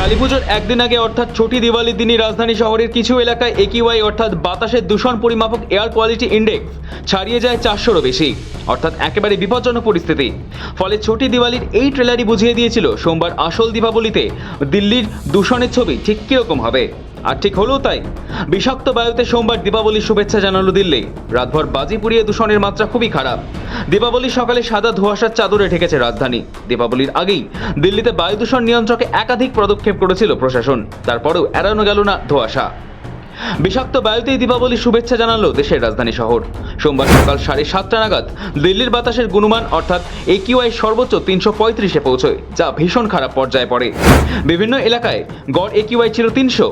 কালীপুজোর একদিন আগে অর্থাৎ ছোটি দিওয়ালির দিনই রাজধানী শহরের কিছু এলাকায় একিওয়াই অর্থাৎ বাতাসের দূষণ পরিমাপক এয়ার কোয়ালিটি ইন্ডেক্স ছাড়িয়ে যায় চারশোরও বেশি। অর্থাৎ একেবারে বিপজ্জনক পরিস্থিতি। ফলে ছোটি দিওয়ালির এই ট্রেলারই বুঝিয়ে দিয়েছিল, সোমবার আসল দীপাবলিতে দিল্লির দূষণের ছবি ঠিক কীরকম হবে। আর ঠিক হলো তাই। বিষাক্ত বায়ুতে সোমবার দীপাবলির শুভেচ্ছা জানালো দিল্লি। রাতভর বাজি পুড়িয়ে দূষণের মাত্রা খুবই খারাপ। দীপাবলির সকালে সাদা ধোঁয়াশার চাদরে ঢেকেছে রাজধানী। দীপাবলির আগেই দিল্লিতে বায়ু দূষণ নিয়ন্ত্রকে একাধিক পদক্ষেপ করেছিল প্রশাসন। তারপরেও এড়ানো গেল না ধোঁয়াশা। বিষাক্ত বায়ুতেই দীপাবলির শুভেচ্ছা জানালো দেশের রাজধানী শহর। সোমবার সকাল সাড়ে সাতটা নাগাদ দিল্লির বাতাসের গুণমান অর্থাৎ একিউআই সর্বোচ্চ তিনশো পঁয়ত্রিশে পৌঁছয়, যা ভীষণ খারাপ পর্যায়ে পড়ে। বিভিন্ন এলাকায় গড় একিউআই ছিল তিনশো।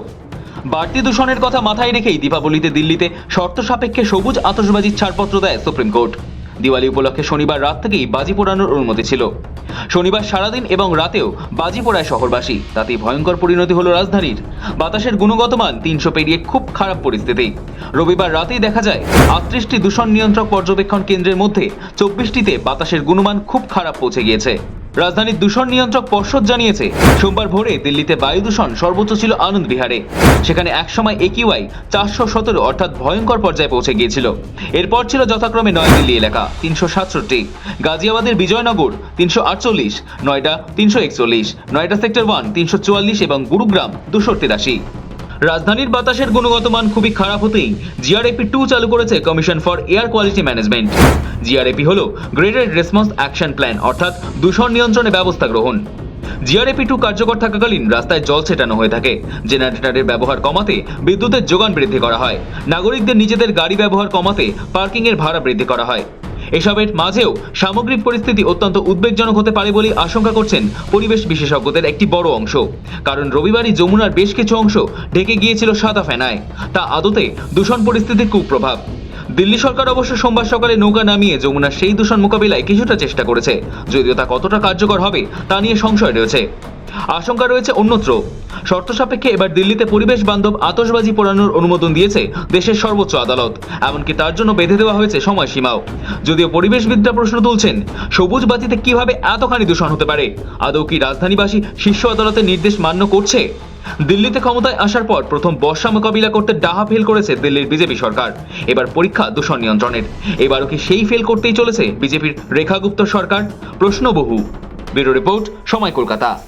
বাড়তি দূষণের কথা মাথায় রেখেই দীপাবলিতে দিল্লিতে শর্ত সাপেক্ষে সবুজ আতশবাজির ছাড়পত্র দেয় সুপ্রিম কোর্ট। দিওয়ালি উপলক্ষে শনিবার রাত থেকেই বাজি পোড়ানোর অনুমতি ছিল। শনিবার সারাদিন এবং রাতেও বাজি পোড়ায় শহরবাসী। তাতেই ভয়ঙ্কর পরিণতি হলো রাজধানীর। বাতাসের গুণগত মান তিনশো পেরিয়ে খুব খারাপ পরিস্থিতি। রবিবার রাতেই দেখা যায়, আটত্রিশটি দূষণ নিয়ন্ত্রক পর্যবেক্ষণ কেন্দ্রের মধ্যে চব্বিশটিতে বাতাসের গুণমান খুব খারাপ পৌঁছে গিয়েছে। রাজধানীর দূষণ নিয়ন্ত্রক পর্ষদ জানিয়েছে, সোমবার ভোরে দিল্লিতে বায়ু দূষণ সর্বোচ্চ ছিল আনন্দ বিহারে। সেখানে একসময় একিউআই চারশো সতেরো অর্থাৎ ভয়ঙ্কর পর্যায়ে পৌঁছে গিয়েছিল। এরপর ছিল যথাক্রমে নয়াদিল্লি এলাকা, তিনশো সাতষট্টি। গাজিয়াবাদের বিজয়নগর, তিনশো আটচল্লিশ। নয়ডা, তিনশো একচল্লিশ। নয়ডা সেক্টর ওয়ান, তিনশো চুয়াল্লিশ এবং গুরুগ্রাম, দুশো তিরাশি। রাজধানীর বাতাসের গুণগত মান খুবই খারাপ হতেই জিআরএপি টু চালু করেছে commission for air quality management GRAP হল গ্রেডেড রেসপন্স অ্যাকশন প্ল্যান অর্থাৎ দূষণ নিয়ন্ত্রণে ব্যবস্থা গ্রহণ। জিআরএপি টু কার্যকর থাকাকালীন রাস্তায় জল ছেটানো হয়ে থাকে। জেনারেটরের ব্যবহার কমাতে বিদ্যুতের যোগান বৃদ্ধি করা হয়। নাগরিকদের নিজেদের গাড়ি ব্যবহার কমাতে পার্কিংয়ের ভাড়া বৃদ্ধি করা হয়। এসবের মাঝেও সামগ্রিক পরিস্থিতি অত্যন্ত উদ্বেগজনক হতে পারে বলে আশঙ্কা করছেন পরিবেশ বিশেষজ্ঞদের একটি বড় অংশ। কারণ রবিবারই যমুনার বেশ কিছু অংশ ঢেকে গিয়েছিল সাদা ফেনায়। তা আদতে দূষণ পরিস্থিতির কুপ্রভাব। দিল্লি সরকার অবশ্য সোমবার সকালে নৌকা নামিয়ে যমুনার সেই দূষণ মোকাবিলায় কিছুটা চেষ্টা করেছে। যদিও তা কতটা কার্যকর হবে তা নিয়ে সংশয় রয়েছে। আশঙ্কা রয়েছে অন্যত্র। শর্ত সাপেক্ষে এবার দিল্লিতে পরিবেশ বান্ধব আতশবাজি পোড়ানোর অনুমোদন দিয়েছে দেশের সর্বোচ্চ আদালত। এমনকি তার জন্য বেঁধে দেওয়া হয়েছে সময়সীমাও। যদিও পরিবেশবিদরা প্রশ্ন তুলছেন, সবুজ বাতিতে কীভাবে এতখানি দূষণ হতে পারে? আদৌ কি রাজধানীবাসী শীর্ষ আদালতের নির্দেশ মান্য করছে? দিল্লিতে ক্ষমতায় আসার পর প্রথম বর্ষা মোকাবিলা করতে ডাহা ফেল করেছে দিল্লির বিজেপি সরকার। এবার পরীক্ষা দূষণ নিয়ন্ত্রণের। এবারও কি সেই ফেল করতেই চলেছে বিজেপির রেখা গুপ্ত সরকার? প্রশ্ন বহু ব্যুরো রিপোর্ট সময় কলকাতা।